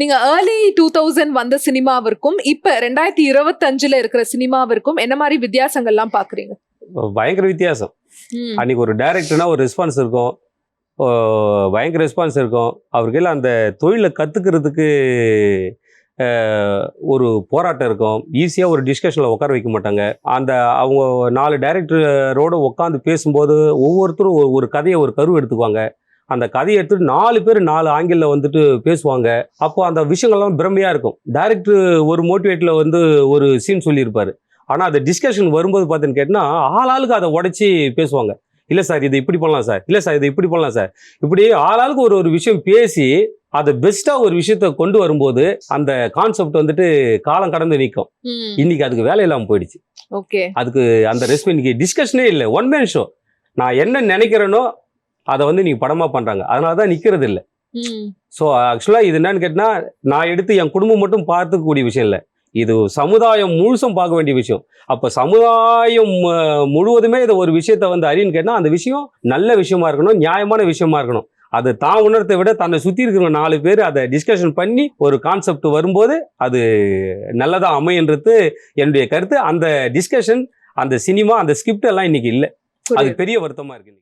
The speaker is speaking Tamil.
நீங்க ஏர்லி டூ தௌசண்ட் வந்த சினிமாவிற்கும் இப்ப ரெண்டாயிரத்தி இருபத்தஞ்சுல இருக்கிற சினிமாவிற்கும் என்ன மாதிரி வித்தியாசங்கள்லாம் பாக்குறீங்க? பயங்கர வித்தியாசம். அன்னைக்கு ஒரு டைரக்டர்னா ஒரு ரெஸ்பான்ஸ் இருக்கும். பயங்கர ரெஸ்பான்ஸ் இருக்கும். அவருக்கு அந்த தொழிலை கற்றுக்கிறதுக்கு ஒரு போராட்டம் இருக்கும். ஈஸியாக ஒரு டிஸ்கஷனில் உட்கார வைக்க மாட்டாங்க. அந்த அவங்க நாலு டைரக்டரோடு உட்காந்து பேசும்போது ஒவ்வொருத்தரும் ஒரு ஒரு கதையை ஒரு கரு எடுத்துக்குவாங்க. அந்த கதையை எடுத்துட்டு நாலு பேர் நாலு ஆங்கிளில் வந்துட்டு பேசுவாங்க. அப்போ அந்த விஷயங்கள்லாம் பிரமையாக இருக்கும். டைரக்டர் ஒரு மோட்டிவேட்டில் வந்து ஒரு சீன் சொல்லியிருப்பாரு. ஆனால் அந்த டிஸ்கஷன் வரும்போது பார்த்தீங்கன்னு கேட்டிங்கன்னா ஆளாளுக்கு அதை உடச்சி பேசுவாங்க. இல்லை சார் இது இப்படி பண்ணலாம் சார் இல்லை சார் இது இப்படி பண்ணலாம் சார் இப்படி ஆளாளுக்கு ஒரு ஒரு விஷயம் பேசி அதை பெஸ்ட்டாக ஒரு விஷயத்த கொண்டு வரும்போது அந்த கான்செப்ட் வந்துட்டு காலம் கடந்து நிற்கும். இன்னைக்கு அதுக்கு வேலை இல்லாமல் போயிடுச்சு. ஓகே. அதுக்கு அந்த இன்னைக்கு டிஸ்கஷனே இல்லை. ஒன் மேன் ஷோ நான் என்ன நினைக்கிறேனோ அதை வந்து நீங்க படமா பண்றாங்க. அதனால தான் நிக்கிறது இல்லை. ஸோ ஆக்சுவலாக இது என்னன்னு கேட்டினா நான் எடுத்து என் குடும்பம் மட்டும் பார்த்துக்கக்கூடிய விஷயம் இல்லை. இது சமுதாயம் முழுசும் பார்க்க வேண்டிய விஷயம். அப்போ சமுதாயம் முழுவதுமே இதை ஒரு விஷயத்த வந்து அறின்னு கேட்டால் அந்த விஷயம் நல்ல விஷயமா இருக்கணும் நியாயமான விஷயமா இருக்கணும். அது தான் உணர்த்தை விட தன்னை சுற்றி இருக்கிற நாலு பேர் அதை டிஸ்கஷன் பண்ணி ஒரு கான்செப்ட் வரும்போது அது நல்லதாக அமையன்றது என்னுடைய கருத்து. அந்த டிஸ்கஷன் அந்த சினிமா அந்த ஸ்கிரிப்ட் எல்லாம் இன்னைக்கு இல்லை. அது. பெரிய வருத்தமா இருக்கு.